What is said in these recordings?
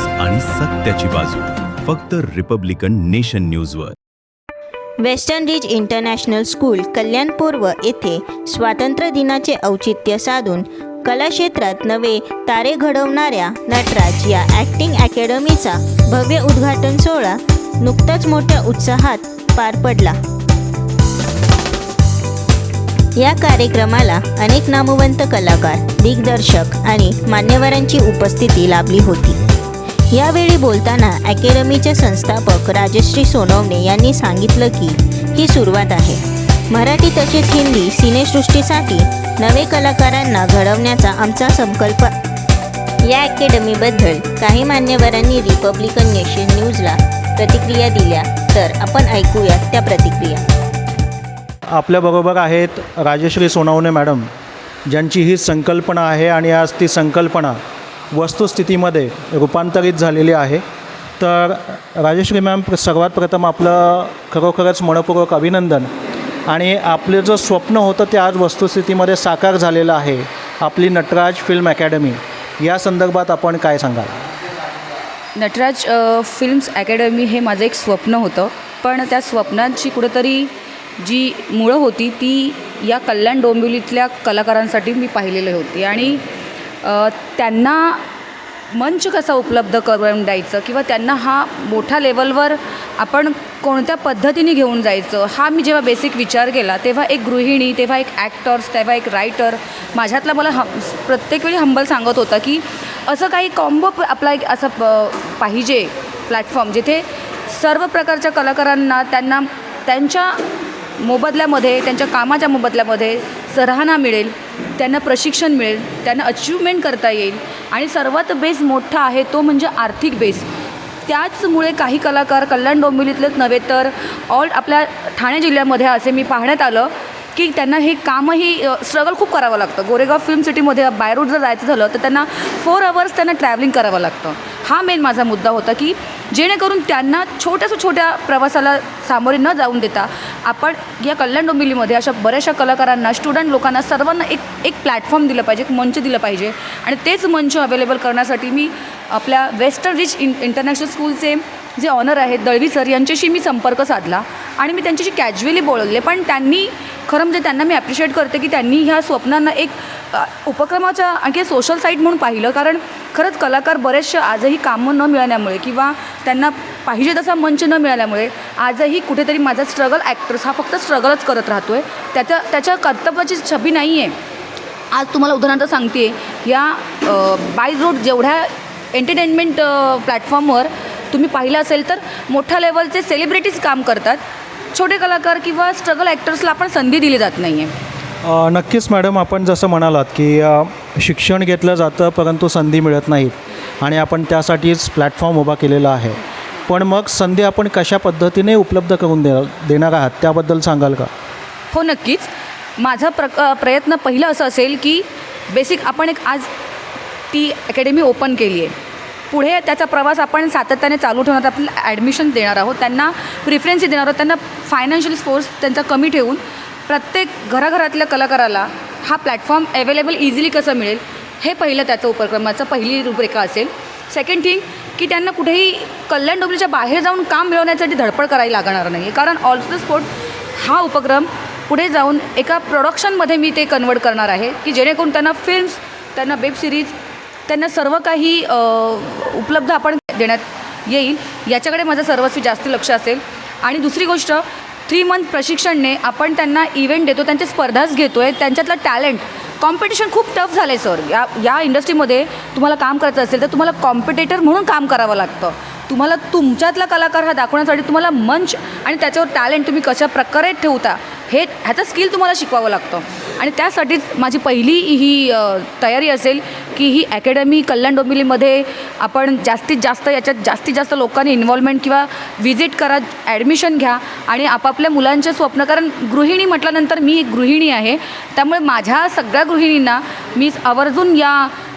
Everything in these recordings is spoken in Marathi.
विश्वास आणि सत्याची बाजू. फक्त रिपब्लिकन नेशन न्यूजवर. वेस्टर्न रिच इंटरनॅशनल स्कूल कल्याणपूर्व येथे स्वातंत्र्य दिनाचे औचित्य साधून कलाक्षेत्रात नवे तारे घडवणाऱ्या नटराज या ॲक्टिंग अकॅडमीचा भव्य उद्घाटन सोहळा नुकताच मोठ्या उत्साहात पार पडला. या कार्यक्रमाला अनेक नामवंत कलाकार दिग्दर्शक आणि मान्यवरांची उपस्थिती लाभली होती. यावेळी बोलताना अकॅडमीचे संस्थापक राजश्री सोनवणे यांनी सांगितलं की ही सुरुवात आहे. मराठी तसेच हिंदी सिनेसृष्टीसाठी नवे कलाकारांना घडवण्याचा आमचा संकल्प या अकॅडमीबद्दल काही मान्यवरांनी रिपब्लिकन नेशन न्यूजला प्रतिक्रिया दिल्या तर आपण ऐकूयात त्या प्रतिक्रिया. आपल्याबरोबर आहेत राजश्री सोनवणे मॅडम ज्यांची ही संकल्पना आहे आणि आज ती संकल्पना वस्तुस्थितीमध्ये रूपांतरित झालेली आहे. तर राजश्री मॅम सर्वात प्रथम आपलं खरोखरच मनपूर्वक अभिनंदन. आणि आपलं जो स्वप्न होतं ते आज वस्तुस्थितीमध्ये साकार झालेलं आहे आपली नटराज फिल्म अकॅडमी. या संदर्भात आपण काय सांगाल? नटराज फिल्म्स अकॅडमी हे माझं एक स्वप्न होतं. पण त्या स्वप्नांची कुठेतरी जी मुळं होती ती या कल्याण डोंबिवलीतल्या कलाकारांसाठी मी पाहिलेली होती. आणि त्यांना मंच कसा उपलब्ध करून द्यायचं किंवा त्यांना हा मोठ्या लेवलवर आपण कोणत्या पद्धतीने घेऊन जायचं हा मी जेव्हा बेसिक विचार केला तेव्हा एक गृहिणी तेव्हा एक ॲक्टर्स तेव्हा एक रायटर माझ्यातला मला हम प्रत्येक वेळी हंबल सांगत होता की असं काही कॉम्बो आपला एक असं प- पाहिजे प्लॅटफॉर्म जिथे सर्व प्रकारच्या कलाकारांना त्यांना त्यांच्या मोबदल्यामध्ये त्यांच्या कामाच्या मोबदल्यामध्ये सराहना मिळेल त्यांना प्रशिक्षण मिळेल त्यांना अचिव्हमेंट करता येईल. आणि सर्वात बेस मोठा आहे तो म्हणजे आर्थिक बेस त्याचमुळे काही कलाकार कल्याण डोंबिवलीतलेच नव्हे तर ऑल आपल्या ठाणे जिल्ह्यामध्ये असे मी पाहण्यात आलं की त्यांना हे कामही स्ट्रगल खूप करावं लागतं. गोरेगाव फिल्म सिटीमध्ये बाय रोड जर जायचं झालं तर त्यांना फोर अवर्स त्यांना ट्रॅव्हलिंग करावं लागतं. हा मेन माझा मुद्दा होता की जेणेकरून त्यांना छोट्याशा छोट्या प्रवासाला सामोरे न जाऊन देता आपण या कल्याण डोंबिवलीमध्ये अशा बऱ्याचशा कलाकारांना स्टुडंट लोकांना सर्वांना एक एक प्लॅटफॉर्म दिलं पाहिजे एक मंच दिलं पाहिजे. आणि तेच मंच अवेलेबल करण्यासाठी मी आपल्या वेस्टर्न रिच इन इंटरनॅशनल स्कूलचे जे ऑनर आहेत दळवी सर यांच्याशी मी संपर्क साधला. आणि मी त्यांच्याशी कॅज्युअली बोलवले पण त्यांनी खरं म्हणजे त्यांना मी ॲप्रिशिएट करते की त्यांनी ह्या स्वप्नांना एक उपक्रमाच्या आणखी सोशल साईट म्हणून पाहिलं. कारण खरंच कलाकार बरेचसे आजही कामं न मिळाल्यामुळे किंवा त्यांना पाहिजे तसा मंच न मिळाल्यामुळे आजही कुठेतरी माझा स्ट्रगल ॲक्टर्स हा फक्त स्ट्रगलच करत राहतो आहे त्याच्या त्याच्या कर्तव्याची छबी नाही आहे आज तुम्हाला उदाहरणार्थ सांगते या बाय रोड जेवढ्या एंटरटेनमेंट प्लॅटफॉर्मवर तुम्ही पाहिलं असेल तर मोठ्या लेवलचे सेलिब्रिटीज काम करतात. छोटे कलाकार किंवा स्ट्रगल ॲक्टर्सला आपण संधी दिली जात नाही आहे नक्कीच मॅडम आपण जसं म्हणालात की शिक्षण घेतलं जातं परंतु संधी मिळत नाहीत. आणि आपण त्यासाठीच प्लॅटफॉर्म उभा केलेला आहे. पण मग संधी आपण कशा पद्धतीने उपलब्ध करून दे देणार आहात? त्याबद्दल सांगाल का? हो नक्कीच. माझा प्र प्रयत्न पहिलं असं असेल की बेसिक आपण एक आज ती अकॅडमी ओपन केली आहे पुढे त्याचा प्रवास आपण सातत्याने चालू ठेवणार आपल्याला ॲडमिशन देणार आहोत. त्यांना प्रिफरन्स देणार आहोत. त्यांना फायनान्शियल फोर्स त्यांचा कमी ठेवून प्रत्येक घराघरातल्या कलाकाराला हा प्लॅटफॉर्म अवेलेबल इझिली कसं मिळेल हे पहिलं त्याचं उपक्रमाचं पहिली रूपरेखा असेल. सेकंड थिंग की त्यांना कुठेही कल्याण डोबलीच्या बाहेर जाऊन काम मिळवण्यासाठी धडपड करायला लागणार नाही. कारण ऑल द स्पोर्ट हा उपक्रम पुढे जाऊन एका प्रोडक्शनमध्ये मी ते कन्वर्ट करणार आहे की जेणेकरून त्यांना फिल्म्स त्यांना वेब सिरीज त्यांना सर्व काही उपलब्ध आपण देण्यात येईल. याच्याकडे माझं सर्वस्वी जास्त लक्ष असेल. आणि दुसरी गोष्ट थ्री मंथ प्रशिक्षणने आपण त्यांना इव्हेंट देतो त्यांच्या स्पर्धाच घेतो आहे त्यांच्यातलं टॅलेंट कॉम्पिटिशन खूप टफ झालं आहे सर या या इंडस्ट्रीमध्ये तुम्हाला काम करायचं असेल तर तुम्हाला कॉम्पिटेटर म्हणून काम करावं लागतं. तुम्हाला तुमच्यातला कलाकार हा दाखवण्यासाठी तुम्हाला मंच आणि त्याच्यावर टॅलेंट तुम्ही कशा प्रकारे ठेवता हे ह्याचं स्किल तुम्हाला शिकवावं लागतं. आणि त्यासाठीच माझी पहिली ही तयारी असेल की ही अकॅडमी कल्याण डोंबिवलीमध्ये आपण जास्तीत जास्त याच्यात जास्तीत जास्त लोकांनी इन्व्हॉल्वमेंट किंवा व्हिजिट करा ॲडमिशन घ्या आणि आपापल्या मुलांचे स्वप्न कारण गृहिणी म्हटल्यानंतर मी एक गृहिणी आहे. त्यामुळे माझ्या सगळ्या गृहिणींना मी आवर्जून या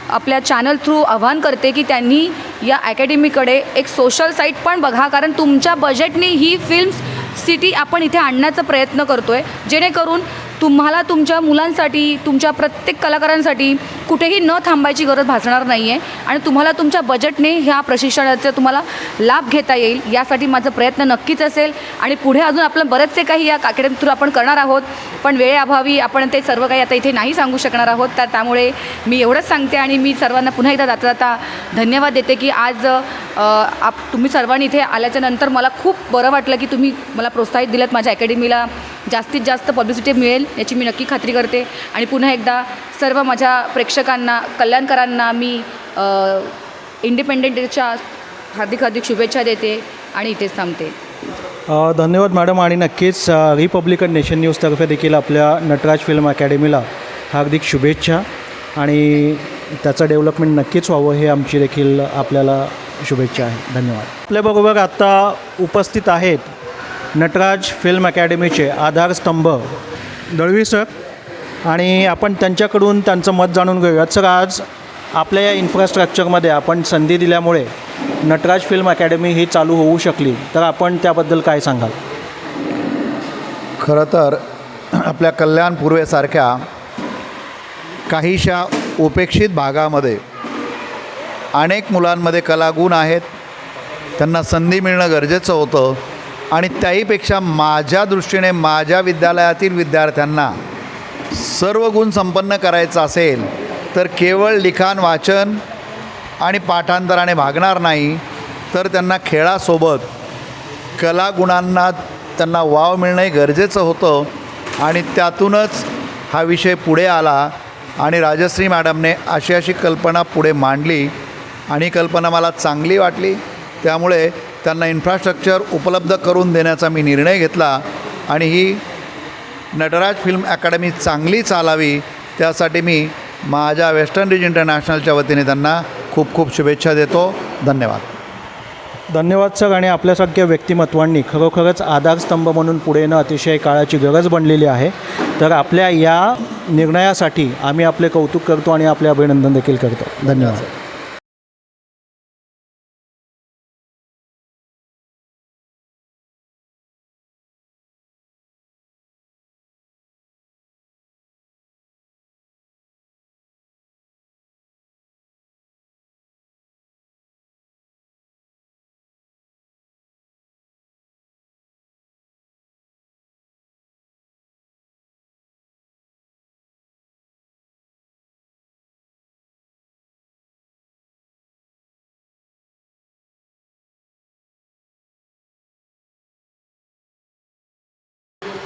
आपल्या चॅनल थ्रू आव्हान करते की त्यांनी या अकॅडमीकडे एक सोशल साईट पण बघा कारण तुमच्या बजेटने ही फिल्म्स सिटी आपण इथे आणण्याचा प्रयत्न करतो आहे जेणेकरून तुम्हाला तुमच्या मुलांसाठी तुमच्या प्रत्येक कलाकारांसाठी कुठेही न थांबायची गरज भासणार नाही आहे आणि तुम्हाला तुमच्या बजेटने ह्या प्रशिक्षणाचा तुम्हाला लाभ घेता येईल. यासाठी माझा प्रयत्न नक्कीच असेल. आणि पुढे अजून आपलं बरेचसे काही या अकॅडमी थ्रू आपण करणार आहोत. पण वेळेअभावी आपण ते सर्व काही आता इथे नाही सांगू शकणार आहोत. तर त्यामुळे मी एवढंच सांगते आणि मी सर्वांना पुन्हा एकदा जाता जाता धन्यवाद देते की आज आप तुम्ही सर्वांनी इथे आल्याच्यानंतर मला खूप बरं वाटलं की तुम्ही मला प्रोत्साहित दिलं माझ्या अकॅडमीला जास्तीत जास्त पब्लिसिटी मिळेल याची मी नक्की खात्री करते. आणि पुन्हा एकदा सर्व माझ्या प्रेक्षकांना कल्याणकरांना मी इंडिपेंडेंट डेच्या हार्दिक हार्दिक शुभेच्छा देते आणि इथेच थांबते. धन्यवाद मॅडम आणि नक्कीच रिपब्लिकन नेशन न्यूजतर्फे देखील आपल्या नटराज फिल्म अकॅडमीला हार्दिक शुभेच्छा आणि त्याचं डेव्हलपमेंट नक्कीच व्हावं हे आमची देखील आपल्याला शुभेच्छा आहे. धन्यवाद. आपल्याबरोबर आत्ता उपस्थित आहेत नटराज फिल्म अकॅडमीचे आधारस्तंभ. दळवी सर आणि आपण त्यांच्याकडून त्यांचं मत जाणून घेऊयात. सर आज आपल्या या इन्फ्रास्ट्रक्चरमध्ये आपण संधी दिल्यामुळे नटराज फिल्म अकॅडमी ही चालू होऊ शकली. तर आपण त्याबद्दल काय सांगाल? खरं तर आपल्या कल्याण पूर्वेसारख्या काहीशा उपेक्षित भागामध्ये अनेक मुलांमध्ये कलागुण आहेत. त्यांना संधी मिळणं गरजेचं होतं. आणि त्याहीपेक्षा माझ्या दृष्टीने माझ्या विद्यालयातील विद्यार्थ्यांना सर्व गुण संपन्न करायचं असेल तर केवळ लिखाण वाचन आणि पाठांतराने भागणार नाही तर त्यांना खेळासोबत कलागुणांना त्यांना वाव मिळणं गरजेचं होतं आणि त्यातूनच हा विषय पुढे आला आणि राजश्री मॅडमने अशी अशी कल्पना पुढे मांडली आणि कल्पना मला चांगली वाटली. त्यामुळे त्यांना इन्फ्रास्ट्रक्चर उपलब्ध करून देण्याचा मी निर्णय घेतला आणि ही नटराज फिल्म अकॅडमी चांगली चालावी त्यासाठी मी माझ्या वेस्टर्न रिज इंटरनॅशनलच्या वतीने त्यांना खूप खूप शुभेच्छा देतो. धन्यवाद. धन्यवाद सर आणि आपल्यासारख्या व्यक्तिमत्वांनी खरोखरच आधारस्तंभ म्हणून पुढे येणं अतिशय काळाची गरज बनलेली आहे. तर आपल्या या निर्णयासाठी आम्ही आपले कौतुक करतो आणि आपले अभिनंदन देखील करतो. धन्यवाद.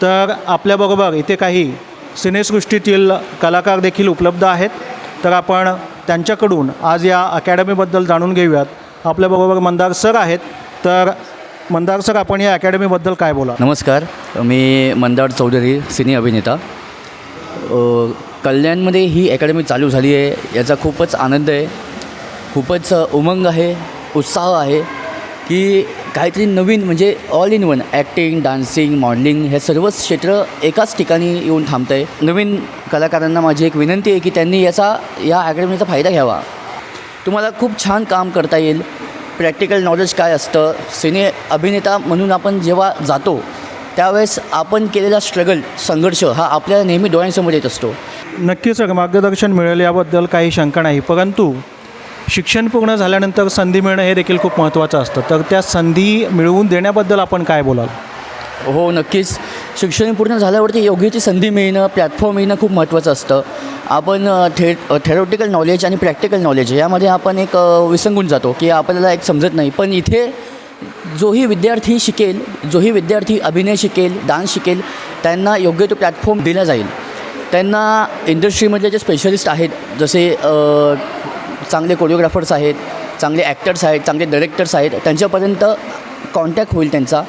तर आपल्याबरोबर इथे काही सिनेसृष्टीतील कलाकार देखील उपलब्ध आहेत. तर आपण त्यांच्याकडून आज या अकॅडमीबद्दल जाणून घेऊयात. आपल्याबरोबर मंदार सर आहेत. तर मंदार सर आपण या अकॅडमीबद्दल काय बोला नमस्कार. मी मंदार चौधरी सिने अभिनेता. कल्याणमध्ये ही अकॅडमी चालू झाली आहे. याचा खूपच आनंद आहे. खूपच उमंग आहे. उत्साह आहे. की काहीतरी नवीन म्हणजे all in one acting dancing modelling हे सर्वच क्षेत्र एकाच ठिकाणी येऊन थांबतं आहे नवीन कलाकारांना माझी एक विनंती आहे की त्यांनी याचा या अकॅडमीचा फायदा घ्यावा. तुम्हाला खूप छान काम करता येईल. प्रॅक्टिकल नॉलेज काय असतं? सिने अभिनेता म्हणून आपण जेव्हा जातो त्यावेळेस आपण केलेला स्ट्रगल संघर्ष हा आपल्याला नेहमी डोळ्यांसमोर येत असतो. नक्कीच मार्गदर्शन मिळेल याबद्दल काही शंका नाही परंतु शिक्षण पूर्ण झाल्यानंतर संधी मिळणं हे देखील खूप महत्त्वाचं असतं. तर त्या संधी मिळवून देण्याबद्दल आपण काय बोलाल? हो नक्कीच. शिक्षण पूर्ण झाल्यावरती योग्य ती संधी मिळणं प्लॅटफॉर्म मिळणं खूप महत्त्वाचं असतं. आपण थे थेरोटिकल नॉलेज आणि प्रॅक्टिकल नॉलेज यामध्ये आपण एक विसंगून जातो की आपल्याला एक समजत नाही. पण इथे जोही विद्यार्थी शिकेल जोही विद्यार्थी अभिनय शिकेल डान्स शिकेल त्यांना योग्य तो प्लॅटफॉर्म दिला जाईल. त्यांना इंडस्ट्रीमधले जे स्पेशलिस्ट आहेत जसे चांगले कोरिओग्राफर्स आहेत चांगले ॲक्टर्स आहेत चांगले डायरेक्टर्स आहेत त्यांच्यापर्यंत कॉन्टॅक्ट होईल त्यांचा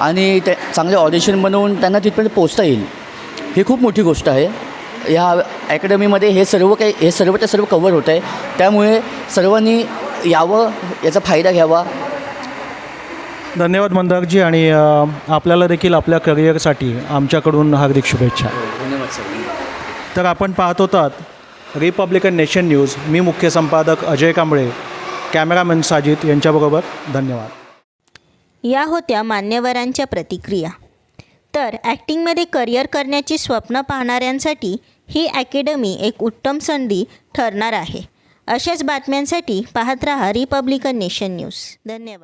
आणि ते चांगले ऑडिशन बनवून त्यांना तिथपर्यंत पोचता येईल. ही खूप मोठी गोष्ट आहे. ह्या अकॅडमीमध्ये हे सर्व काही हे सर्व ते सर्व कवर होतं आहे त्यामुळे सर्वांनी यावं याचा फायदा घ्यावा. धन्यवाद मंदारजी आणि आपल्याला देखील आपल्या करिअरसाठी आमच्याकडून हार्दिक शुभेच्छा. धन्यवाद सर. तर आपण पाहत होतात रिपब्लिकन नेशन न्यूज. मी मुख्य संपादक अजय कांबळे. कॅमेरामॅन साजिद यांच्याबरोबर धन्यवाद. या होत्या मान्यवरांच्या प्रतिक्रिया. तर ॲक्टिंगमध्ये करिअर करण्याची स्वप्न पाहणाऱ्यांसाठी ही अकॅडमी एक उत्तम संधी ठरणार आहे. अशाच बातम्यांसाठी पाहत रहा रिपब्लिकन नेशन न्यूज. धन्यवाद.